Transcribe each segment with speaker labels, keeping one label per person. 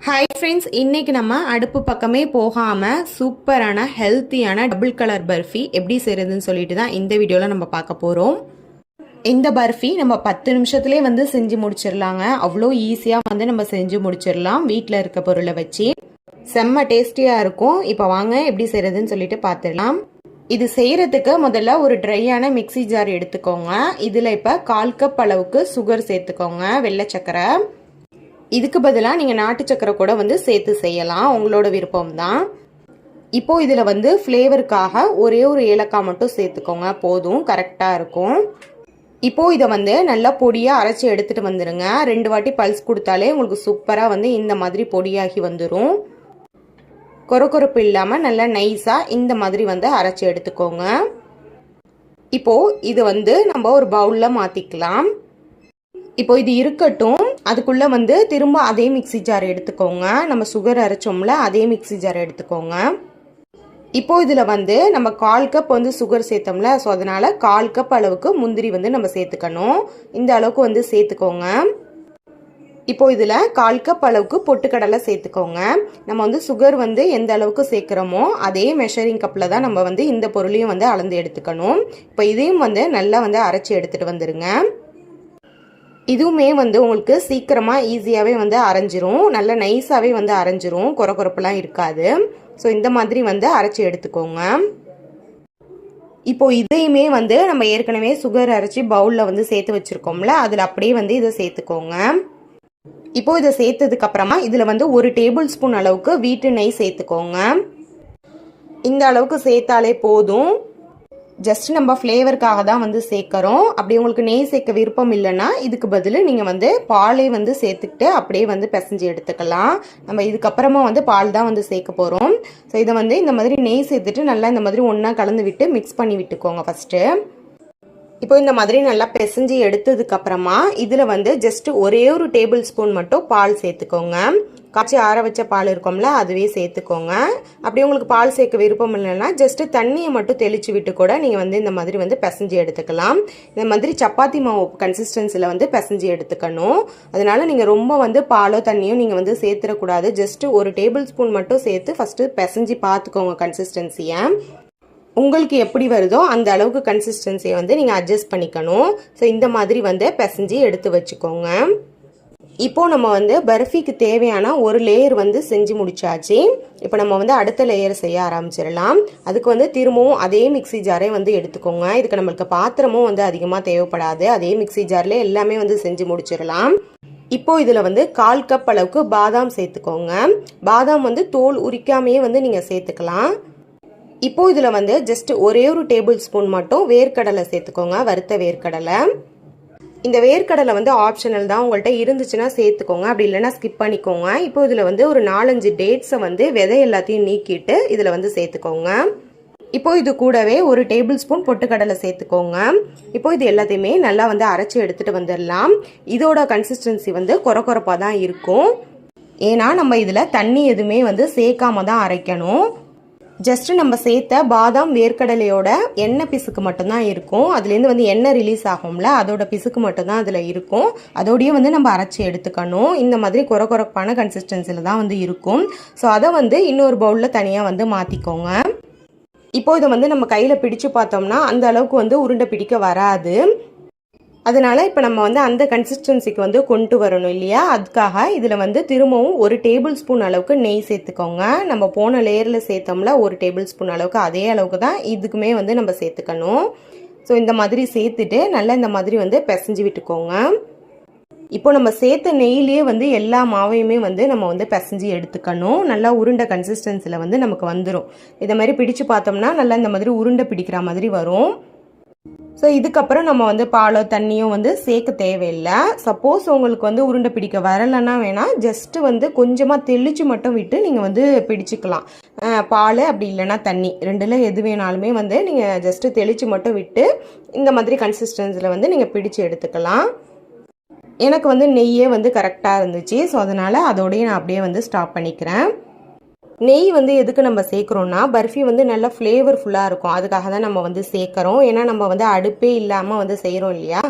Speaker 1: Hi friends இன்னைக்கு நம்ம அடுப்பு பக்கமே போகாமல் சூப்பரான ஹெல்த்தியான டபுள் கலர் பர்ஃபி எப்படி செய்கிறதுன்னு சொல்லிட்டு தான் இந்த வீடியோவில் நம்ம பார்க்க போகிறோம் இந்த பர்ஃபி நம்ம பத்து நிமிஷத்துலேயே வந்து செஞ்சு முடிச்சிடலாங்க அவ்வளோ ஈஸியாக வந்து நம்ம செஞ்சு முடிச்சிடலாம் வீட்டில் இருக்க பொருளை வச்சு. செம்ம டேஸ்டியாக இருக்கும். இப்போ வாங்க எப்படி செய்கிறதுன்னு சொல்லிட்டு பார்த்துடலாம் இது செய்கிறதுக்கு முதல்ல ஒரு ட்ரையான மிக்ஸி ஜார் எடுத்துக்கோங்க. இதில் இப்போ கால் கப் அளவுக்கு சுகர் சேர்த்துக்கோங்க வெள்ளை சக்கரை. இதுக்கு பதிலாக நீங்கள் நாட்டு சக்கரை கூட வந்து சேர்த்து செய்யலாம். உங்களோட விருப்பம் தான் இப்போ இதில் வந்து ஃப்ளேவருக்காக ஒரே ஒரு ஏலக்காய் மட்டும் சேர்த்துக்கோங்க. போதும் கரெக்டாக இருக்கும். இப்போது இதை வந்து நல்லா பொடியாக அரைச்சி எடுத்துகிட்டு வந்துடுங்க ரெண்டு வாட்டி பல்ஸ் கொடுத்தாலே உங்களுக்கு சூப்பராக வந்து இந்த மாதிரி பொடியாகி வந்துடும் கொரக்கொரப்பு இல்லாமல் நல்லா நைஸாக இந்த மாதிரி வந்து அரைச்சி எடுத்துக்கோங்க. இப்போது இது வந்து நம்ம ஒரு பவுலில் மாற்றிக்கலாம் இப்போ இது இருக்கட்டும் அதுக்குள்ளே வந்து திரும்ப அதே மிக்ஸி ஜார் எடுத்துக்கோங்க. நம்ம சுகர் அரைச்சோம்ல அதே மிக்ஸி ஜார் எடுத்துக்கோங்க. இப்போ இதில் வந்து நம்ம கால் கப் வந்து சுகர் சேர்த்தோம்ல ஸோ அதனால் கால் கப் அளவுக்கு முந்திரி வந்து நம்ம சேர்த்துக்கணும். இந்த அளவுக்கு வந்து சேர்த்துக்கோங்க. இப்போ இதில் கால் கப் அளவுக்கு பொட்டுக்கடலை சேர்த்துக்கோங்க. நம்ம வந்து சுகர் வந்து எந்த அளவுக்கு சேர்க்குறோமோ அதே மெஷரிங் கப்பில் தான் நம்ம வந்து இந்த பொருளையும் வந்து அளந்து எடுத்துக்கணும். இப்போ இதையும் வந்து நல்லா வந்து அரைச்சி எடுத்துகிட்டு வந்துடுங்க இதுவுமே வந்து உங்களுக்கு சீக்கிரமாக ஈஸியாகவே வந்து அரைஞ்சிரும். நல்ல நைஸாகவே வந்து அரைஞ்சிரும். குறை குறைப்பெல்லாம் இருக்காது. ஸோ இந்த மாதிரி வந்து அரைச்சி எடுத்துக்கோங்க. இப்போ இதையுமே வந்து நம்ம ஏற்கனவே சுகர் அரைச்சி பவுலில் வந்து சேர்த்து வச்சுருக்கோம்ல அதில் அப்படியே வந்து இதை சேர்த்துக்கோங்க. இப்போ இதை சேர்த்ததுக்கு அப்புறமா இதில் வந்து ஒரு டேபிள் ஸ்பூன் அளவுக்கு வீட்டு நெய் சேர்த்துக்கோங்க. இந்த அளவுக்கு சேர்த்தாலே போதும். ஜஸ்ட் நம்ம ஃப்ளேவருக்காக தான் வந்து சேர்க்குறோம். அப்படி உங்களுக்கு நெய் சேர்க்க விருப்பம் இல்லைன்னா இதுக்கு பதில் நீங்கள் வந்து பாலை வந்து சேர்த்துக்கிட்டு அப்படியே வந்து பிசைஞ்சு எடுத்துக்கலாம். நம்ம இதுக்கப்புறமா வந்து பால் தான் வந்து சேர்க்க போகிறோம் ஸோ இதை வந்து இந்த மாதிரி நெய் சேர்த்துட்டு நல்லா இந்த மாதிரி ஒன்றா கலந்து விட்டு மிக்ஸ் பண்ணி விட்டுக்கோங்க ஃபஸ்ட்டு இப்போ இந்த மாதிரி நல்லா பிசைஞ்சு எடுத்ததுக்கப்புறமா இதில் வந்து ஜஸ்ட் ஒரே ஒரு டேபிள் ஸ்பூன் மட்டும் பால் சேர்த்துக்கோங்க. காய்ச்சி ஆற வச்ச பால் இருக்கும்ல அதுவே சேர்த்துக்கோங்க. அப்படி உங்களுக்கு பால் சேர்க்க விருப்பம் இல்லைன்னா ஜஸ்ட்டு தண்ணியை மட்டும் தெளிச்சு விட்டு கூட நீங்கள் வந்து இந்த மாதிரி வந்து பிசைஞ்சு எடுத்துக்கலாம். இந்த மாதிரி சப்பாத்தி மாவு கன்சிஸ்டன்சியில் வந்து பிசைஞ்சு எடுத்துக்கணும். அதனால் நீங்கள் ரொம்ப வந்து பாலோ தண்ணியோ நீங்கள் வந்து சேர்த்துடக்கூடாது. ஜஸ்ட்டு ஒரு டேபிள் ஸ்பூன் மட்டும் சேர்த்து ஃபஸ்ட்டு பிசைஞ்சு பார்த்துக்கோங்க கன்சிஸ்டன்சியை உங்களுக்கு எப்படி வருதோ அந்த அளவுக்கு கன்சிஸ்டன்சியை வந்து நீங்கள் அட்ஜஸ்ட் பண்ணிக்கணும். ஸோ இந்த மாதிரி வந்து பிசைஞ்சு எடுத்து வச்சுக்கோங்க. இப்போ நம்ம வந்து பர்ஃபிக்கு தேவையான ஒரு லேயர் வந்து செஞ்சு முடிச்சாச்சு. இப்போ நம்ம வந்து அடுத்த லேயர் செய்ய ஆரம்பிச்சிடலாம். அதுக்கு வந்து திரும்பவும் அதே மிக்சி ஜாரே வந்து எடுத்துக்கோங்க. இதுக்கு நம்மளுக்கு பாத்திரமும் வந்து அதிகமாக தேவைப்படாது. அதே மிக்சி ஜார்லேயே எல்லாமே வந்து செஞ்சு முடிச்சிடலாம். இப்போ இதில் வந்து கால் கப் அளவுக்கு பாதாம் சேர்த்துக்கோங்க. பாதாம் வந்து தோல் உரிக்காமையே வந்து நீங்கள் சேர்த்துக்கலாம். இப்போ இதில் வந்து ஜஸ்ட் ஒரே ஒரு டேபிள் ஸ்பூன் மட்டும் வேர்க்கடலை சேர்த்துக்கோங்க. வறுத்த வேர்க்கடலை. இந்த வேர்க்கடலை வந்து ஆப்ஷனல் தான். உங்கள்கிட்ட இருந்துச்சுன்னா சேர்த்துக்கோங்க. அப்படி இல்லைன்னா ஸ்கிப் பண்ணிக்கோங்க. இப்போ இதில் வந்து ஒரு நாலஞ்சு டேட்ஸை வந்து விதை எல்லாத்தையும் நீக்கிட்டு இதில் வந்து சேர்த்துக்கோங்க. இப்போ இது கூடவே ஒரு டேபிள் ஸ்பூன் பொட்டுக்கடலை சேர்த்துக்கோங்க. இப்போ இது எல்லாத்தையுமே நல்லா வந்து அரைச்சி எடுத்துகிட்டு வந்துடலாம். இதோட கன்சிஸ்டன்சி வந்து குறை தான் இருக்கும். ஏன்னா நம்ம இதில் தண்ணி எதுவுமே வந்து சேர்க்காம தான் அரைக்கணும். ஜஸ்ட் நம்ம சேர்த்த பாதாம் வேர்க்கடலையோட எண்ணெய் பிசுக்கு மட்டும்தான் இருக்கும். அதுலேருந்து வந்து எண்ணெய் ரிலீஸ் ஆகும்ல அதோட பிசுக்கு மட்டும்தான் அதில் இருக்கும். அதோடையே வந்து நம்ம அரைச்சி எடுத்துக்கணும். இந்த மாதிரி குறை குறைப்பான கன்சிஸ்டன்சியில் தான் வந்து இருக்கும். ஸோ அதை வந்து இன்னொரு பவுலில் தனியாக வந்து மாற்றிக்கோங்க இப்போ இதை வந்து நம்ம கையில் பிடிச்சு பார்த்தோம்னா அந்த அளவுக்கு வந்து உருண்டை பிடிக்க வராது. அதனால் இப்போ நம்ம வந்து அந்த கன்சிஸ்டன்சிக்கு வந்து கொண்டு வரணும் இல்லையா? அதுக்காக இதில் வந்து திரும்பவும் ஒரு டேபிள் ஸ்பூன் அளவுக்கு நெய் சேர்த்துக்கோங்க. நம்ம போன லேயரில் சேர்த்தோம்ல ஒரு டேபிள் ஸ்பூன் அளவுக்கு அதே அளவுக்கு தான் இதுக்குமே வந்து நம்ம சேர்த்துக்கணும். ஸோ இந்த மாதிரி சேர்த்துட்டு நல்லா இந்த மாதிரி வந்து பிசைஞ்சு விட்டுக்கோங்க. இப்போ நம்ம சேர்த்த நெய்லேயே வந்து எல்லா மாவையுமே வந்து நம்ம வந்து பிசைஞ்சு எடுத்துக்கணும். நல்லா உருண்டை கன்சிஸ்டன்சியில் வந்து நமக்கு வந்துடும் இதை மாதிரி பிடிச்சு பார்த்தோம்னா நல்லா இந்த மாதிரி உருண்டை பிடிக்கிற மாதிரி வரும். ஸோ இதுக்கப்புறம் நம்ம வந்து பாலோ தண்ணியோ வந்து சேர்க்க தேவையில்லை. சப்போஸ் உங்களுக்கு வந்து உருண்டை பிடிக்க வரலைன்னா வேணால் ஜஸ்ட்டு வந்து கொஞ்சமாக தெளிச்சு மட்டும் விட்டு நீங்கள் வந்து பிடிச்சிக்கலாம். பால் அப்படி இல்லைன்னா தண்ணி. ரெண்டில் எது வேணாலுமே வந்து நீங்கள் ஜஸ்ட்டு தெளித்து மட்டும் விட்டு இந்த மாதிரி கன்சிஸ்டன்சியில் வந்து நீங்கள் பிடிச்சு எடுத்துக்கலாம். எனக்கு வந்து நெய்யே வந்து கரெக்டாக இருந்துச்சு. ஸோ அதனால் அதோடய நான் அப்படியே வந்து ஸ்டாப் பண்ணிக்கிறேன். நெய் வந்து எதுக்கு நம்ம சேர்க்குறோன்னா பர்ஃபி வந்து நல்லா ஃப்ளேவர்ஃபுல்லாக இருக்கும். அதுக்காக தான் நம்ம வந்து சேர்க்குறோம். ஏன்னா நம்ம வந்து அடுப்பே இல்லாமல் வந்து செய்கிறோம் இல்லையா?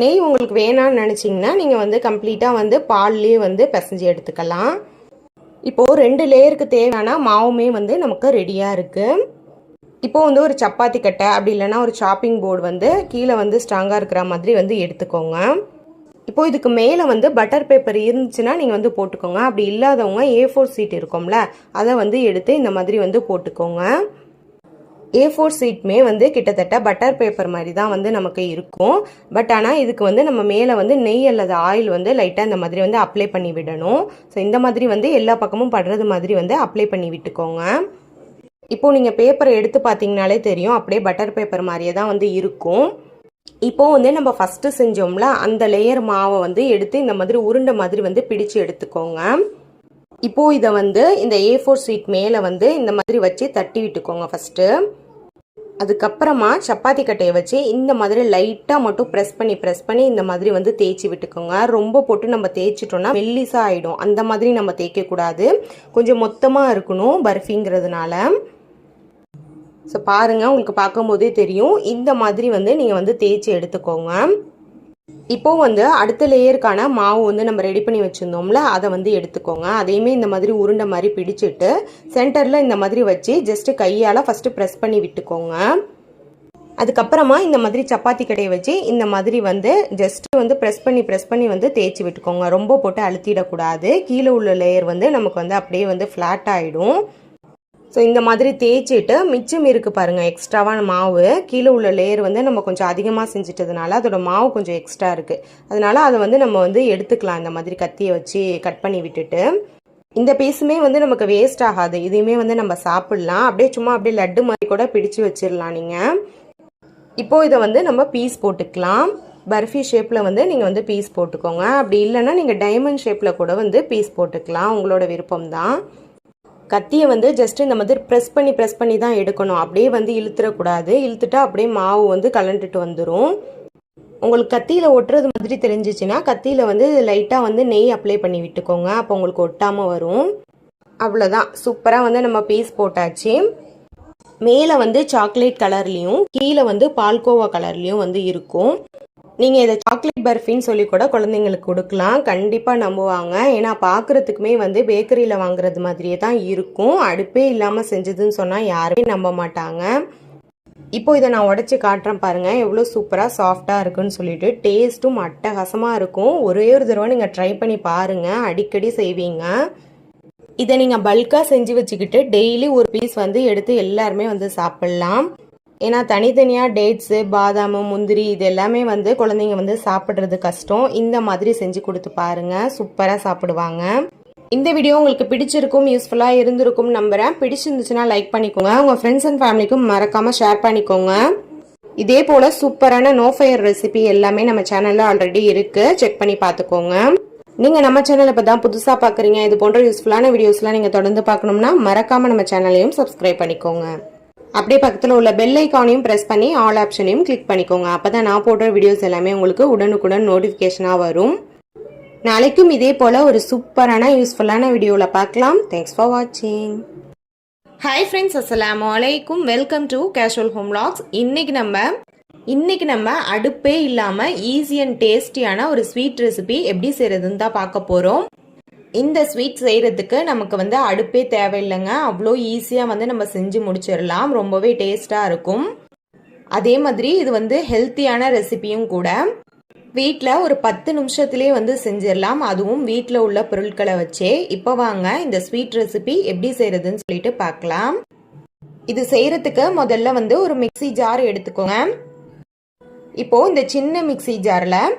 Speaker 1: நெய் உங்களுக்கு வேணான்னு நினச்சிங்கன்னா நீங்கள் வந்து கம்ப்ளீட்டாக வந்து பால்லேயே வந்து பிசைஞ்சு எடுத்துக்கலாம். இப்போது ரெண்டு லேயருக்கு தேவையான மாவுமே வந்து நமக்கு ரெடியாக இருக்குது இப்போது வந்து ஒரு சப்பாத்தி கட்டை அப்படி இல்லைன்னா ஒரு சாப்பிங் போர்டு வந்து கீழே வந்து ஸ்ட்ராங்காக இருக்கிற மாதிரி வந்து எடுத்துக்கோங்க. இப்போ இதுக்கு மேலே வந்து பட்டர் பேப்பர் இருந்துச்சுன்னா நீங்கள் வந்து போட்டுக்கோங்க. அப்படி இல்லாதவங்க ஏ ஃபோர் சீட் இருக்கும்ல அதை வந்து எடுத்து இந்த மாதிரி வந்து போட்டுக்கோங்க. ஏ ஃபோர் சீட்மே வந்து கிட்டத்தட்ட பட்டர் பேப்பர் மாதிரி தான் வந்து நமக்கு இருக்கும். பட் ஆனால் இதுக்கு வந்து நம்ம மேலே வந்து நெய் அல்லது ஆயில் வந்து லைட்டாக இந்த மாதிரி வந்து அப்ளை பண்ணி விடணும். ஸோ இந்த மாதிரி வந்து எல்லா பக்கமும் படுறது மாதிரி வந்து அப்ளை பண்ணி விட்டுக்கோங்க. இப்போது நீங்கள் பேப்பரை எடுத்து பார்த்தீங்கனாலே தெரியும் அப்படியே பட்டர் பேப்பர் மாதிரியே தான் வந்து இருக்கும். இப்போ வந்து நம்ம ஃபஸ்ட்டு செஞ்சோம்ல அந்த லேயர் மாவை வந்து எடுத்து இந்த மாதிரி உருண்டை மாதிரி வந்து பிடிச்சு எடுத்துக்கோங்க. இப்போ இதை வந்து இந்த ஏ ஃபோர் ஸ்வீட் மேலே வந்து இந்த மாதிரி வச்சு தட்டி விட்டுக்கோங்க ஃபஸ்ட்டு அதுக்கப்புறமா சப்பாத்தி கட்டையை வச்சு இந்த மாதிரி லைட்டாக மட்டும் ப்ரெஸ் பண்ணி ப்ரெஸ் பண்ணி இந்த மாதிரி வந்து தேய்ச்சி விட்டுக்கோங்க. ரொம்ப போட்டு நம்ம தேய்ச்சிட்டோம்னா மெல்லிசாக ஆகிடும் அந்த மாதிரி நம்ம தேய்க்கக்கூடாது. கொஞ்சம் மொத்தமாக இருக்கணும் பர்ஃபிங்கிறதுனால. ஸோ பாருங்கள் உங்களுக்கு பார்க்கும்போதே தெரியும். இந்த மாதிரி வந்து நீங்கள் வந்து தேய்ச்சி எடுத்துக்கோங்க. இப்போ வந்து அடுத்த லேயருக்கான மாவு வந்து நம்ம ரெடி பண்ணி வச்சுருந்தோம்ல அதை வந்து எடுத்துக்கோங்க. அதையுமே இந்த மாதிரி உருண்டை மாதிரி பிடிச்சிட்டு சென்டரில் இந்த மாதிரி வச்சு ஜஸ்ட்டு கையால் ஃபஸ்ட்டு ப்ரெஸ் பண்ணி விட்டுக்கோங்க. அதுக்கப்புறமா இந்த மாதிரி சப்பாத்தி கடையை வச்சு இந்த மாதிரி வந்து ஜஸ்ட்டு வந்து ப்ரெஸ் பண்ணி ப்ரெஸ் பண்ணி வந்து தேய்ச்சி விட்டுக்கோங்க. ரொம்ப போட்டு அழுத்திடக்கூடாது. கீழே உள்ள லேயர் வந்து நமக்கு வந்து அப்படியே வந்து ஃப்ளாட் ஆகிடும் ஸோ இந்த மாதிரி தேய்ச்சிட்டு மிச்சம் இருக்குது பாருங்கள் எக்ஸ்ட்ராவான மாவு. கீழே உள்ள லேயர் வந்து நம்ம கொஞ்சம் அதிகமாக செஞ்சிட்டதுனால அதோட மாவு கொஞ்சம் எக்ஸ்ட்ரா இருக்குது அதனால அதை வந்து நம்ம வந்து எடுத்துக்கலாம் இந்த மாதிரி கத்தியை வச்சு கட் பண்ணி விட்டுட்டு. இந்த பீஸுமே வந்து நமக்கு வேஸ்ட் ஆகாது. இதையுமே வந்து நம்ம சாப்பிட்லாம். அப்படியே சும்மா அப்படியே லட்டு மாதிரி கூட பிடிச்சு வச்சிடலாம் நீங்கள் இப்போது இதை வந்து நம்ம பீஸ் போட்டுக்கலாம். பர்ஃபி ஷேப்பில் வந்து நீங்கள் வந்து பீஸ் போட்டுக்கோங்க. அப்படி இல்லைன்னா நீங்கள் டைமண்ட் ஷேப்பில் கூட வந்து பீஸ் போட்டுக்கலாம். உங்களோட விருப்பம் தான் கத்தியை வந்து ஜஸ்ட் இந்த மாதிரி ப்ரெஸ் பண்ணி ப்ரெஸ் பண்ணி தான் எடுக்கணும். அப்படியே வந்து இழுத்துடக்கூடாது. இழுத்துட்டா அப்படியே மாவு வந்து கலண்டுட்டு வந்துடும் உங்களுக்கு கத்தியில் ஒட்டுறது மாதிரி தெரிஞ்சிச்சுன்னா கத்தியில் வந்து லைட்டாக வந்து நெய் அப்ளை பண்ணி விட்டுக்கோங்க. அப்போ உங்களுக்கு ஒட்டாமல் வரும். அவ்வளோதான் சூப்பராக வந்து நம்ம பீஸ் போட்டாச்சு. மேலே வந்து சாக்லேட் கலர்லேயும் கீழே வந்து பால்கோவா கலர்லேயும் வந்து இருக்கும். நீங்கள் இதை சாக்லேட் பர்ஃபின்னு சொல்லி கூட குழந்தைங்களுக்கு கொடுக்கலாம். கண்டிப்பாக நம்புவாங்க. ஏன்னா பார்க்குறதுக்குமே வந்து பேக்கரியில் வாங்குறது மாதிரியே தான் இருக்கும். அடுப்பே இல்லாமல் செஞ்சதுன்னு சொன்னால் யாருமே நம்ப மாட்டாங்க. இப்போ இதை நான் உடச்சி காட்டுறேன் பாருங்கள் எவ்வளோ சூப்பராக சாஃப்டாக இருக்குன்னு சொல்லிட்டு டேஸ்ட்டும் அட்டகாசமாக இருக்கும். ஒரே ஒரு தடவை நீங்கள் ட்ரை பண்ணி பாருங்கள் அடிக்கடி செய்வீங்க. இதை நீங்கள் பல்காக செஞ்சு வச்சுக்கிட்டு டெய்லி ஒரு பீஸ் வந்து எடுத்து எல்லாருமே வந்து சாப்பிட்லாம். ஏன்னா தனித்தனியாக டேட்ஸு பாதாம் முந்திரி இது எல்லாமே வந்து குழந்தைங்க வந்து சாப்பிட்றது கஷ்டம். இந்த மாதிரி செஞ்சு கொடுத்து பாருங்க. சூப்பராக சாப்பிடுவாங்க. இந்த வீடியோ உங்களுக்கு பிடிச்சிருக்கும் யூஸ்ஃபுல்லாக இருந்திருக்கும் நம்புகிறேன் பிடிச்சிருந்துச்சுன்னா லைக் பண்ணிக்கோங்க. உங்கள் ஃப்ரெண்ட்ஸ் அண்ட் ஃபேமிலிக்கும் மறக்காமல் ஷேர் பண்ணிக்கோங்க. இதே போல் சூப்பரான நோ ஃபயர் ரெசிபி எல்லாமே நம்ம சேனலில் ஆல்ரெடி இருக்குது செக் பண்ணி பார்த்துக்கோங்க. நீங்கள் நம்ம சேனலை இப்போ தான் புதுசாக பார்க்குறீங்க இது போன்ற யூஸ்ஃபுல்லான வீடியோஸ்லாம் நீங்கள் தொடர்ந்து பார்க்கணும்னா மறக்காமல் நம்ம சேனலையும் சப்ஸ்கிரைப் பண்ணிக்கோங்க. அப்படியே பக்கத்தில் உள்ள பெல் ஐக்கானையும் ப்ரெஸ் பண்ணி ஆல் ஆப்ஷனையும் கிளிக் பண்ணிக்கோங்க. அப்போ தான் நான் போடுற வீடியோஸ் எல்லாமே உங்களுக்கு உடனுக்குடன் நோட்டிஃபிகேஷனாக வரும். நாளைக்கும் இதே போல் ஒரு சூப்பரான யூஸ்ஃபுல்லான வீடியோவில் பார்க்கலாம். தேங்க்ஸ் ஃபார் வாட்சிங் ஹாய் ஃப்ரெண்ட்ஸ் அஸ்லாம் வலைக்கும் welcome to casual home logs இன்னைக்கு நம்ம இன்னைக்கு நம்ம அடுப்பே இல்லாமல் ஈஸி அண்ட் டேஸ்டியான ஒரு ஸ்வீட் ரெசிபி எப்படி செய்யறதுன்னு தான் பார்க்க போகிறோம் இந்த ஸ்வீட் செய்கிறதுக்கு நமக்கு வந்து அடுப்பே தேவையில்லைங்க. அவ்வளோ ஈஸியாக வந்து நம்ம செஞ்சு முடிச்சிடலாம். ரொம்பவே டேஸ்ட்டாக இருக்கும். அதே மாதிரி இது வந்து ஹெல்த்தியான ரெசிபியும் கூட. வீட்டில் ஒரு பத்து நிமிஷத்துலேயே வந்து செஞ்சிடலாம். அதுவும் வீட்டில் உள்ள பொருட்களை வச்சே. இப்போ வாங்க இந்த ஸ்வீட் ரெசிபி எப்படி செய்கிறதுன்னு சொல்லிட்டு பார்க்கலாம் இது செய்கிறதுக்கு முதல்ல வந்து ஒரு மிக்சி ஜார் எடுத்துக்கோங்க. இப்போது இந்த சின்ன மிக்சி ஜாரில்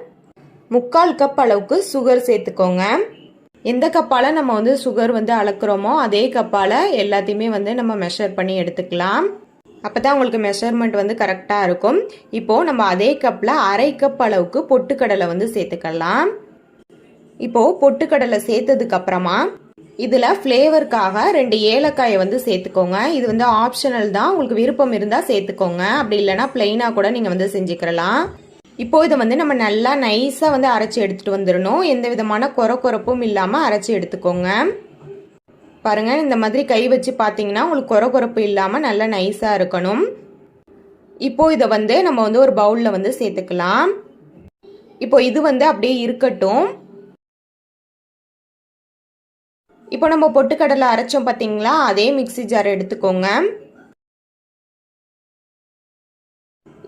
Speaker 1: முக்கால் கப் அளவுக்கு சுகர் சேர்த்துக்கோங்க. எந்த கப்பால் நம்ம வந்து சுகர் வந்து அளக்குறோமோ அதே கப்பால் எல்லாத்தையுமே வந்து நம்ம மெஷர் பண்ணி எடுத்துக்கலாம். அப்போ தான் உங்களுக்கு மெஷர்மெண்ட் வந்து கரெக்டாக இருக்கும். இப்போது நம்ம அதே கப்பில் அரை கப் அளவுக்கு பொட்டுக்கடலை வந்து சேர்த்துக்கலாம். இப்போது பொட்டுக்கடலை சேர்த்ததுக்கப்புறமா இதில் ஃப்ளேவருக்காக ரெண்டு ஏலக்காயை வந்து சேர்த்துக்கோங்க. இது வந்து ஆப்ஷனல் தான். உங்களுக்கு விருப்பம் இருந்தால் சேர்த்துக்கோங்க. அப்படி இல்லைனா பிளெயினாக கூட நீங்கள் வந்து செஞ்சுக்கலாம். இப்போ இதை வந்து நம்ம நல்லா நைஸாக வந்து அரைச்சி எடுத்துகிட்டு வந்துடணும். எந்த விதமான குறை குறப்பும் இல்லாமல் அரைச்சி எடுத்துக்கோங்க. பாருங்கள் இந்த மாதிரி கை வச்சு பார்த்தீங்கன்னா உங்களுக்கு குறை குறப்பு இல்லாமல் நல்லா நைஸாக இருக்கணும். இப்போ இதை வந்து நம்ம வந்து ஒரு பவுலில் வந்து சேர்த்துக்கலாம். இப்போ இது வந்து அப்படியே இருக்கட்டும். இப்போ நம்ம பொட்டுக்கடலை அரைச்சோம் பார்த்தீங்களா அதே மிக்ஸி ஜார் எடுத்துக்கோங்க.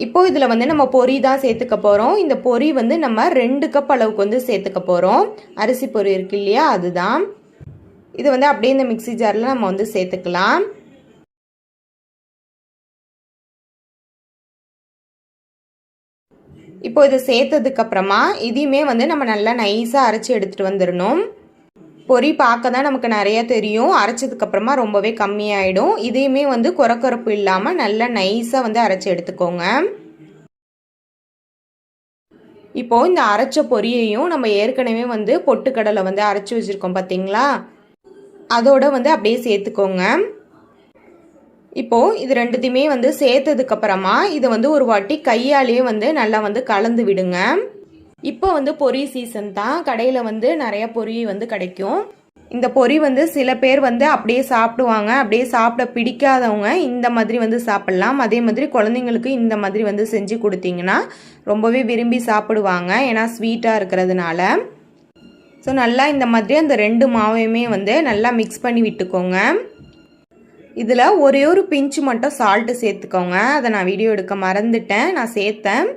Speaker 1: இப்போது இதில் வந்து நம்ம பொரி தான் சேர்த்துக்க போகிறோம் இந்த பொரி வந்து நம்ம ரெண்டு கப் அளவுக்கு வந்து சேர்த்துக்க போகிறோம் அரிசி பொரி இருக்கு இல்லையா? அதுதான். இது வந்து அப்படியே இந்த மிக்ஸி ஜாரில் நம்ம வந்து சேர்த்துக்கலாம். இப்போ இது சேர்த்ததுக்கப்புறமா இதையுமே வந்து நம்ம நல்லா நைஸாக அரைச்சி எடுத்துகிட்டு வந்துடணும். பொரி பார்க்க தான் நமக்கு நிறைய தெரியும். அரைச்சதுக்கப்புறமா ரொம்பவே கம்மியாயிடும். இதையுமே வந்து குறக்குறப்பு இல்லாமல் நல்லா நைஸாக வந்து அரைச்சி எடுத்துக்கோங்க. இப்போ இந்த அரைச்ச பொரியையும் நம்ம ஏற்கனவே வந்து பொட்டுக்கடலை வந்து அரைச்சி வச்சுருக்கோம் பார்த்தீங்களா அதோட வந்து அப்படியே சேர்த்துக்கோங்க. இப்போ இது ரெண்டுத்தையுமே வந்து சேர்த்ததுக்கப்புறமா இதை வந்து ஒரு வாட்டி கையாலேயே வந்து நல்லா வந்து கலந்து விடுங்க. இப்போ வந்து பொரி சீசன் தான். கடையில் வந்து நிறைய பொரி வந்து கிடைக்கும். இந்த பொரி வந்து சில பேர் வந்து அப்படியே சாப்பிடுவாங்க. அப்படியே சாப்பிட பிடிக்காதவங்க இந்த மாதிரி வந்து சாப்பிட்லாம். அதே மாதிரி குழந்தைங்களுக்கு இந்த மாதிரி வந்து செஞ்சு கொடுத்தீங்கன்னா ரொம்பவே விரும்பி சாப்பிடுவாங்க. ஏன்னா ஸ்வீட்டாக இருக்கிறதுனால. ஸோ நல்லா இந்த மாதிரி அந்த ரெண்டு மாவையுமே வந்து நல்லா மிக்ஸ் பண்ணி விட்டுக்கோங்க. இதில் ஒரே ஒரு பிஞ்சு மட்டும் சால்ட்டு சேர்த்துக்கோங்க. அதை நான் வீடியோ எடுக்க மறந்துட்டேன். நான் சேர்த்தேன்.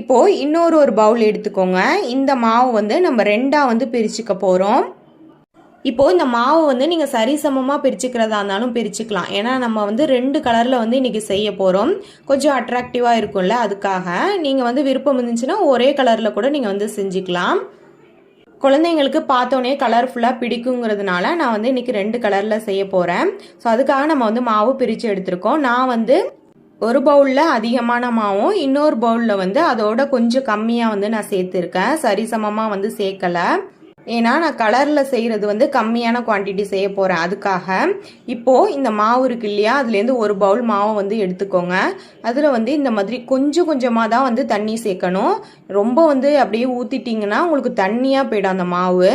Speaker 1: இப்போது இன்னொரு ஒரு பவுல் எடுத்துக்கோங்க. இந்த மாவு வந்து நம்ம ரெண்டாக வந்து பிரிச்சுக்க போகிறோம் இப்போது இந்த மாவு வந்து நீங்கள் சரிசமமாக பிரிச்சுக்கிறதா இருந்தாலும் பிரிச்சுக்கலாம். ஏன்னா நம்ம வந்து ரெண்டு கலரில் வந்து இன்றைக்கி செய்ய போகிறோம் கொஞ்சம் அட்ராக்டிவாக இருக்கும்ல அதுக்காக. நீங்கள் வந்து விருப்பம் இருந்துச்சுன்னா ஒரே கலரில் கூட நீங்கள் வந்து செஞ்சுக்கலாம். குழந்தைங்களுக்கு பார்த்தோன்னே கலர்ஃபுல்லாக பிடிக்குங்கிறதுனால நான் வந்து இன்றைக்கி ரெண்டு கலரில் செய்ய போகிறேன் ஸோ அதுக்காக நம்ம வந்து மாவு பிரித்து எடுத்திருக்கோம். நான் வந்து ஒரு பவுலில் அதிகமான மாவும் இன்னொரு பவுலில் வந்து அதோட கொஞ்சம் கம்மியாக வந்து நான் சேர்த்துருக்கேன். சரிசமமாக வந்து சேர்க்கலை. ஏன்னா நான் கலரில் செய்கிறது வந்து கம்மியான குவான்டிட்டி செய்ய போகிறேன் அதுக்காக இப்போது இந்த மாவு இருக்கு இல்லையா அதுலேருந்து ஒரு பவுல் மாவை வந்து எடுத்துக்கோங்க. அதில் வந்து இந்த மாதிரி கொஞ்சம் கொஞ்சமாக தான் வந்து தண்ணி சேர்க்கணும். ரொம்ப வந்து அப்படியே ஊற்றிட்டிங்கன்னா உங்களுக்கு தண்ணியாக போயிடும் அந்த மாவு.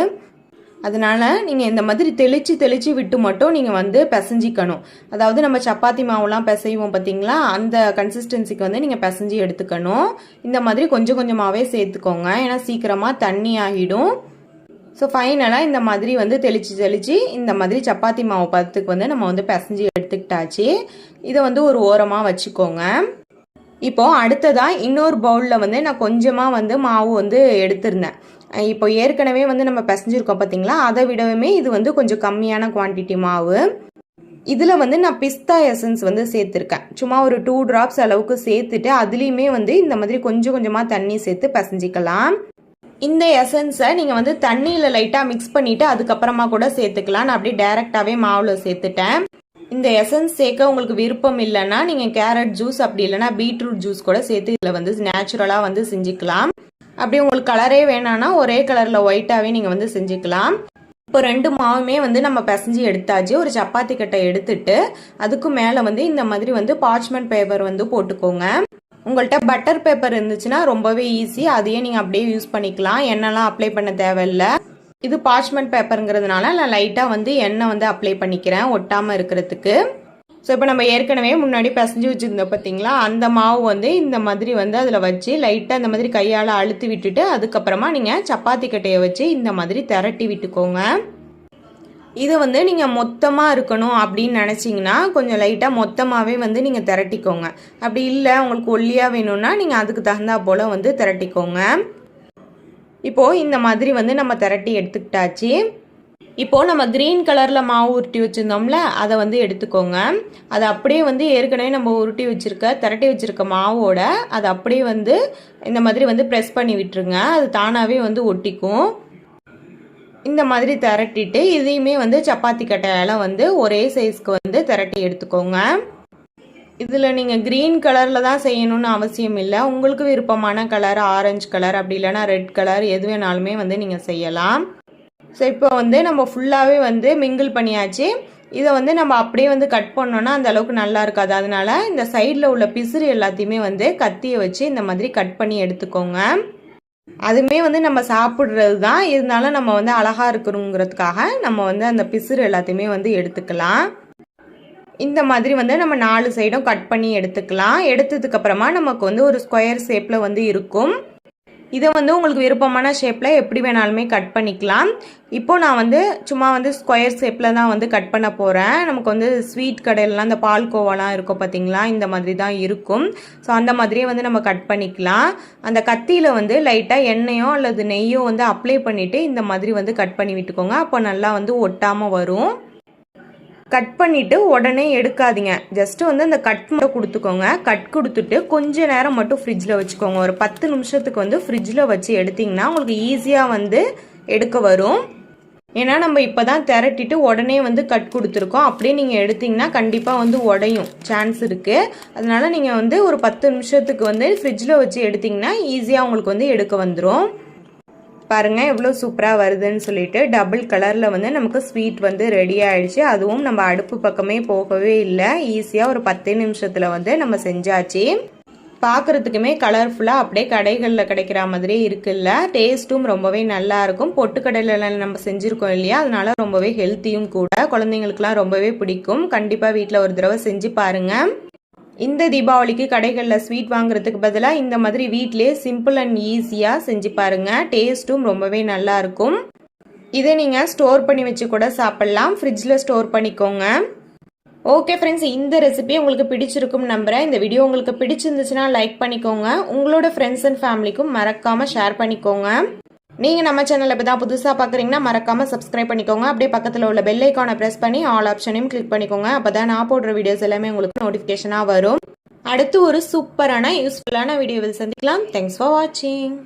Speaker 1: அதனால் நீங்கள் இந்த மாதிரி தெளித்து தெளித்து விட்டு மட்டும் நீங்கள் வந்து பிசைஞ்சிக்கணும். அதாவது நம்ம சப்பாத்தி மாவுலாம் பிசைவோம் பார்த்தீங்களா அந்த கன்சிஸ்டன்சிக்கு வந்து நீங்கள் பிசைஞ்சு எடுத்துக்கணும். இந்த மாதிரி கொஞ்சம் கொஞ்சமாகவே சேர்த்துக்கோங்க. ஏன்னா சீக்கிரமாக தண்ணி ஆகிடும். ஸோ ஃபைனலாக இந்த மாதிரி வந்து தெளித்து தெளித்து இந்த மாதிரி சப்பாத்தி மாவு பத்துக்கு வந்து நம்ம வந்து பிசைஞ்சு எடுத்துக்கிட்டாச்சு. இதை வந்து ஒரு ஓரமாக வச்சுக்கோங்க. இப்போது அடுத்ததாக இன்னொரு பவுலில் வந்து நான் கொஞ்சமாக வந்து மாவு வந்து எடுத்திருந்தேன். இப்போ ஏற்கனவே வந்து நம்ம பிசைஞ்சிருக்கோம் பார்த்தீங்களா அதை விடவுமே இது வந்து கொஞ்சம் கம்மியான குவான்டிட்டி மாவு. இதில் வந்து நான் பிஸ்தா எசன்ஸ் வந்து சேர்த்துருக்கேன். சும்மா ஒரு டூ ட்ராப்ஸ் அளவுக்கு சேர்த்துட்டு அதுலேயுமே வந்து இந்த மாதிரி கொஞ்சம் கொஞ்சமாக தண்ணி சேர்த்து பிசைஞ்சிக்கலாம். இந்த எசன்ஸை நீங்கள் வந்து தண்ணியில் லைட்டாக மிக்ஸ் பண்ணிவிட்டு அதுக்கப்புறமா கூட சேர்த்துக்கலாம். நான் அப்படியே டைரெக்டாகவே மாவில் சேர்த்துட்டேன். இந்த எசன்ஸ் சேர்க்க உங்களுக்கு விருப்பம் இல்லைன்னா நீங்கள் கேரட் ஜூஸ் அப்படி இல்லைன்னா பீட்ரூட் ஜூஸ் கூட சேர்த்து இதில் வந்து நேச்சுரலாக வந்து செஞ்சுக்கலாம். அப்படி உங்களுக்கு கலரே வேணான்னா ஒரே கலரில் ஒயிட்டாகவே நீங்கள் வந்து செஞ்சுக்கலாம். இப்போ ரெண்டு மாவுமே வந்து நம்ம பிசைஞ்சு எடுத்தாச்சு. ஒரு சப்பாத்தி கட்டை எடுத்துட்டு அதுக்கு மேலே வந்து இந்த மாதிரி வந்து பார்ச்மெண்ட் பேப்பர் வந்து போட்டுக்கோங்க. உங்கள்கிட்ட பட்டர் பேப்பர் இருந்துச்சுன்னா ரொம்பவே ஈஸி அதையே நீங்கள் அப்படியே யூஸ் பண்ணிக்கலாம். எண்ணெய்லாம் அப்ளை பண்ண தேவையில்ல. இது பார்ச்மெண்ட் பேப்பருங்கிறதுனால நான் லைட்டாக வந்து எண்ணெய் வந்து அப்ளை பண்ணிக்கிறேன். ஒட்டாமல் இருக்கிறதுக்கு. ஸோ இப்போ நம்ம ஏற்கனவே முன்னாடி பிசைஞ்சு வச்சுருந்தோம் பார்த்தீங்களா அந்த மாவு வந்து இந்த மாதிரி வந்து அதில் வச்சு லைட்டாக அந்த மாதிரி கையால் அழுத்தி விட்டுட்டு அதுக்கப்புறமா நீங்கள் சப்பாத்தி கட்டையை வச்சு இந்த மாதிரி திரட்டி விட்டுக்கோங்க. இது வந்து நீங்கள் மொத்தமாக இருக்கணும் அப்படின்னு நினச்சிங்கன்னா கொஞ்சம் லைட்டாக மொத்தமாகவே வந்து நீங்கள் திரட்டிக்கோங்க. அப்படி இல்லை உங்களுக்கு ஒல்லியாக வேணும்னா நீங்கள் அதுக்கு தகுந்தா போல் வந்து திரட்டிக்கோங்க. இப்போது இந்த மாதிரி வந்து நம்ம திரட்டி எடுத்துக்கிட்டாச்சு. இப்போது நம்ம க்ரீன் கலரில் மாவு உருட்டி வச்சுருந்தோம்ல அதை வந்து எடுத்துக்கோங்க. அதை அப்படியே வந்து ஏற்கனவே நம்ம உருட்டி வச்சுருக்க திரட்டி வச்சுருக்க மாவோட அதை அப்படியே வந்து இந்த மாதிரி வந்து ப்ரெஸ் பண்ணி விட்டுருங்க. அது தானாகவே வந்து ஒட்டிக்கும். இந்த மாதிரி திரட்டிட்டு இதையுமே வந்து சப்பாத்தி கட்டையெல்லாம் வந்து ஒரே சைஸ்க்கு வந்து திரட்டி எடுத்துக்கோங்க. இதில் நீங்கள் க்ரீன் கலரில் தான் செய்யணும்னு அவசியம் இல்லை. உங்களுக்கு விருப்பமான கலர் ஆரஞ்சு கலர் அப்படி இல்லைனா ரெட் கலர் எது வேணாலுமே வந்து நீங்கள் செய்யலாம். ஸோ இப்போ வந்து நம்ம ஃபுல்லாகவே வந்து மிங்கிள் பண்ணியாச்சு. இதை வந்து நம்ம அப்படியே வந்து கட் பண்ணோன்னா அந்த அளவுக்கு நல்லா இருக்காது. அதனால இந்த சைடில் உள்ள பிசுறு எல்லாத்தையுமே வந்து கத்தியை வச்சு இந்த மாதிரி கட் பண்ணி எடுத்துக்கோங்க. அதுவுமே வந்து நம்ம சாப்பிட்றது தான் இருந்தாலும் நம்ம வந்து அழகாக இருக்கணுங்கிறதுக்காக நம்ம வந்து அந்த பிசுறு எல்லாத்தையுமே வந்து எடுத்துக்கலாம். இந்த மாதிரி வந்து நம்ம நாலு சைடும் கட் பண்ணி எடுத்துக்கலாம். எடுத்ததுக்கப்புறமா நமக்கு வந்து ஒரு ஸ்கொயர் ஷேப்பில் வந்து இருக்கும். இதை வந்து உங்களுக்கு விருப்பமான ஷேப்பில் எப்படி வேணாலுமே கட் பண்ணிக்கலாம். இப்போது நான் வந்து சும்மா வந்து ஸ்கொயர் ஷேப்பில் தான் வந்து கட் பண்ண போகிறேன் நமக்கு வந்து ஸ்வீட் கடையிலலாம் இந்த பால்கோவாலாம் இருக்கும் பார்த்தீங்களா இந்த மாதிரி தான் இருக்கும். ஸோ அந்த மாதிரியே வந்து நம்ம கட் பண்ணிக்கலாம். அந்த கத்தியில் வந்து லைட்டாக எண்ணெயோ அல்லது நெய்யோ வந்து அப்ளை பண்ணிவிட்டு இந்த மாதிரி வந்து கட் பண்ணி விட்டுக்கோங்க. அப்போ நல்லா வந்து ஒட்டாமல் வரும். கட் பண்ணிவிட்டு உடனே எடுக்காதீங்க. ஜஸ்ட் வந்து அந்த கட் மட்டும் கொடுத்துக்கோங்க. கட் கொடுத்துட்டு கொஞ்ச நேரம் மட்டும் ஃப்ரிட்ஜில் வச்சுக்கோங்க. ஒரு பத்து நிமிஷத்துக்கு வந்து ஃப்ரிட்ஜில் வச்சு எடுத்திங்கன்னா உங்களுக்கு ஈஸியாக வந்து எடுக்க வரும். ஏன்னா நம்ம இப்போ தான் திரட்டிட்டு உடனே வந்து கட் கொடுத்துருக்கோம். அப்படியே நீங்கள் எடுத்தீங்கன்னா கண்டிப்பாக வந்து உடையும். சான்ஸ் இருக்குது அதனால நீங்கள் வந்து ஒரு பத்து நிமிஷத்துக்கு வந்து ஃப்ரிட்ஜில் வச்சு எடுத்திங்கன்னா ஈஸியாக உங்களுக்கு வந்து எடுக்க வந்துடும் பாருங்க எவ்வளோ சூப்பராக வருதுன்னு சொல்லிட்டு டபுள் கலரில் வந்து நமக்கு ஸ்வீட் வந்து ரெடி ஆயிடுச்சு. அதுவும் நம்ம அடுப்பு பக்கமே போகவே இல்லை. ஈஸியாக ஒரு பத்து நிமிஷத்தில் வந்து நம்ம செஞ்சாச்சு. பார்க்குறதுக்குமே கலர்ஃபுல்லாக அப்படியே கடைகளில் கிடைக்கிற மாதிரியே இருக்குல்ல. டேஸ்ட்டும் ரொம்பவே நல்லா இருக்கும். பொட்டுக்கடையில் நம்ம செஞ்சுருக்கோம் இல்லையா? அதனால ரொம்பவே ஹெல்த்தியும் கூட. குழந்தைங்களுக்குலாம் ரொம்பவே பிடிக்கும். கண்டிப்பாக வீட்டில் ஒரு தடவை செஞ்சு பாருங்கள் இந்த தீபாவளிக்கு கடைகளில் ஸ்வீட் வாங்குறதுக்கு பதிலாக இந்த மாதிரி வீட்டிலே சிம்பிள் அண்ட் ஈஸியாக செஞ்சு பாருங்கள் டேஸ்ட்டும் ரொம்பவே நல்லா இருக்கும். இதை நீங்கள் ஸ்டோர் பண்ணி வச்சு கூட சாப்பிட்லாம். ஃப்ரிட்ஜில் ஸ்டோர் பண்ணிக்கோங்க. ஓகே ஃப்ரெண்ட்ஸ் இந்த ரெசிபி உங்களுக்கு பிடிச்சிருக்கும் நம்புகிறேன் இந்த வீடியோ உங்களுக்கு பிடிச்சிருந்துச்சுன்னா லைக் பண்ணிக்கோங்க. உங்களோட ஃப்ரெண்ட்ஸ் அண்ட் ஃபேமிலிக்கும் மறக்காமல் ஷேர் பண்ணிக்கோங்க. நீங்கள் நம்ம சேனலில் இப்போ தான் புதுசாக பார்க்குறீங்கன்னா மறக்காமல் சப்ஸ்கிரைப் பண்ணிக்கோங்க. அப்படியே பக்கத்தில் உள்ள பெல் ஐக்கானை ப்ரெஸ் பண்ணி ஆல் ஆப்ஷனையும் கிளிக் பண்ணிக்கோங்க. அப்போ தான் நான் போடுற வீடியோஸ் எல்லாமே உங்களுக்கு நோட்டிஃபிகேஷனாக வரும். அடுத்து ஒரு சூப்பரான யூஸ்ஃபுல்லான வீடியோவில் சந்திக்கலாம். தேங்க்ஸ் ஃபார் வாட்சிங்